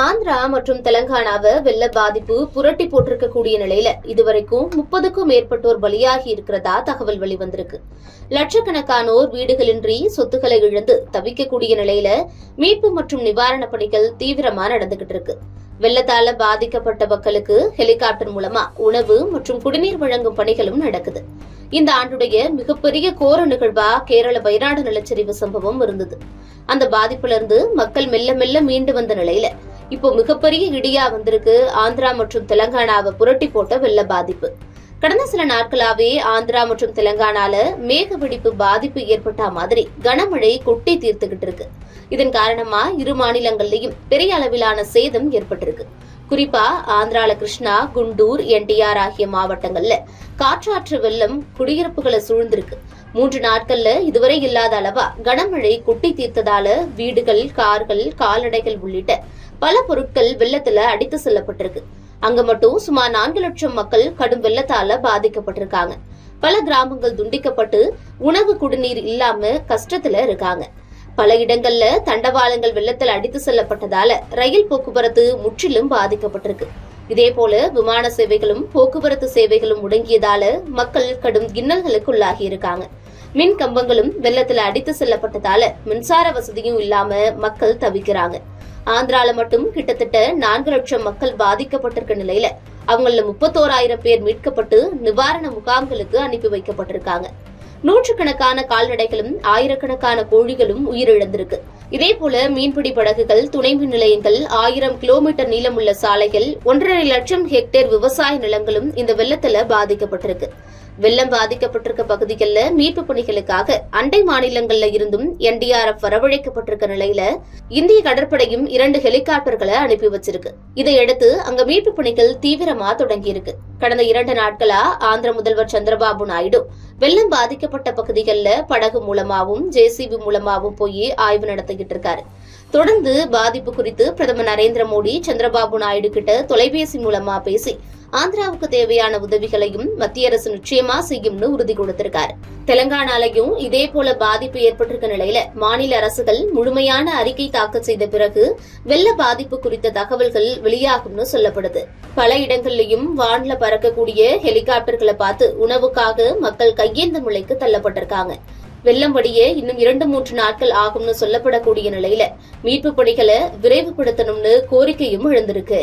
ஆந்திரா மற்றும் தெலங்கானாவை வெள்ள பாதிப்பு புரட்டி போட்டிருக்கக்கூடிய நிலையில இதுவரைக்கும் முப்பதுக்கும் மேற்பட்டோர் பலியாகி இருக்கிறதா தகவல் வெளிவந்திருக்கு. லட்சக்கணக்கானோர் வீடுகளின்றி சொத்துக்களை இழந்து தவிக்கக்கூடிய நிலையில மீட்பு மற்றும் நிவாரணப் பணிகள் தீவிரமா நடந்துகிட்டு இருக்கு. வெள்ளத்தால பாதிக்கப்பட்ட மக்களுக்கு ஹெலிகாப்டர் மூலமா உணவு மற்றும் குடிநீர் வழங்கும் பணிகளும் நடக்குது. இந்த ஆண்டுடைய மிகப்பெரிய கோர நிகழ்வா கேரள வயநாடு நிலச்சரிவு சம்பவம் இருந்தது. அந்த பாதிப்பிலிருந்து மக்கள் மெல்ல மெல்ல மீண்டு வந்த நிலையில இப்போ மிகப்பெரிய இடியா வந்திருக்கு. ஆந்திரா மற்றும் தெலங்கானாவை புரட்டி போட்ட வெள்ள பாதிப்பு. கடந்த சில நாட்களாவே ஆந்திரா மற்றும் தெலங்கானால மேக வெடிப்பு பாதிப்பு ஏற்பட்ட மாதிரி கனமழை கொட்டி தீர்த்துக்கிட்டு இருக்கு. இதன் காரணமா இரு மாநிலங்கள்லயும் பெரிய அளவிலான சேதம் ஏற்பட்டிருக்கு. குறிப்பா ஆந்திரால கிருஷ்ணா குண்டூர் என்டிஆர் ஆகிய மாவட்டங்கள்ல காற்றாற்று வெள்ளம் குடியிருப்புகளை சூழ்ந்திருக்கு. மூன்று நாட்கள்ல இதுவரை இல்லாத அளவா கனமழை கொட்டி தீர்த்ததால வீடுகள் கார்கள் கால்நடைகள் உள்ளிட்ட பல பொருட்கள் வெள்ளத்துல அடித்து செல்லப்பட்டிருக்கு. அங்க மட்டும் சுமார் நான்கு லட்சம் மக்கள் கடும் வெள்ளத்தால பாதிக்கப்பட்டிருக்காங்க. பல கிராமங்கள் துண்டிக்கப்பட்டு உணவு குடிநீர் இல்லாம கஷ்டத்துல இருக்காங்க. பல இடங்கள்ல தண்டவாளங்கள் வெள்ளத்தில் அடித்து செல்லப்பட்டதால ரயில் போக்குவரத்து முற்றிலும் பாதிக்கப்பட்டிருக்கு. இதே போல விமான சேவைகளும் போக்குவரத்து சேவைகளும் முடங்கியதால மக்கள் கடும் இன்னல்களுக்கு உள்ளாகி இருக்காங்க. மின் கம்பங்களும் வெள்ளத்துல அடித்து செல்லப்பட்டதால மின்சார வசதியும் இல்லாம மக்கள் தவிக்கிறாங்க. ஆந்திரால மட்டும் கிட்டத்தட்ட நான்கு லட்சம் மக்கள் பாதிக்கப்பட்டிருக்க நிலையில அவங்கள முப்பத்தோராயிரம் பேர் மீட்கப்பட்டு நிவாரண முகாம்களுக்கு அனுப்பி வைக்கப்பட்டிருக்காங்க. நூற்றுக்கணக்கான கால்நடைகளும் ஆயிரக்கணக்கான கோழிகளும் உயிரிழந்திருக்கு. இதே போல மீன்பிடி படகுகள் துணை மின் நிலையங்கள் ஆயிரம் கிலோமீட்டர் நீளமுள்ள சாலைகள் ஒன்றரை லட்சம் ஹெக்டேர் விவசாய நிலங்களும் இந்த வெள்ளத்துல பாதிக்கப்பட்டிருக்கு. வெள்ளம் பாதிக்கப்பட்டிருக்க பகுதிகளில் மீட்பு பணிகளுக்காக அண்டை மாநிலங்கள்ல இருந்தும் என்டிஆர்எஃப் வரவழைக்கப்பட்டிருக்க நிலையில இந்திய கடற்படையும் இரண்டு ஹெலிகாப்டர்களை அனுப்பி வச்சிருக்கு. இதையடுத்து அங்க மீட்பு பணிகள் தீவிரமா தொடங்கியிருக்கு கடந்த இரண்டு நாட்களா ஆந்திர முதல்வர் சந்திரபாபு நாயுடு வெள்ளம் பாதிக்கப்பட்ட பகுதிகளில் படகு மூலமாவும் ஜேசிபி மூலமாவும் போய் ஆய்வு நடத்திக்கிட்டு இருக்காரு. தொடர்ந்து பாதிப்பு குறித்து பிரதமர் நரேந்திர மோடி சந்திரபாபு நாயுடு கிட்ட தொலைபேசி மூலமா பேசி ஆந்திராவுக்கு தேவையான உதவிகளையும் மத்திய அரசு நிச்சயமா செய்யும்னு உறுதி கொடுத்திருக்காரு. தெலங்கானாலையும் இதே போல பாதிப்பு ஏற்பட்டிருக்க நிலையில மாநில அரசுகள் முழுமையான அறிக்கை தாக்கல் செய்த பிறகு வெள்ள பாதிப்பு குறித்த தகவல்கள் வெளியாகும்னு சொல்லப்படுது. பல இடங்கள்லயும் வான்ல பறக்கக்கூடிய ஹெலிகாப்டர்களை பார்த்து உணவுக்காக மக்கள் கையேந்த முளைக்கு தள்ளப்பட்டிருக்காங்க. வெள்ளம் வடிய இன்னும் இரண்டு மூன்று நாட்கள் ஆகும்னு சொல்லப்படக்கூடிய நிலையில மீட்பு பணிகளை விரைவுபடுத்தணும்னு கோரிக்கையும் எழுந்திருக்கு.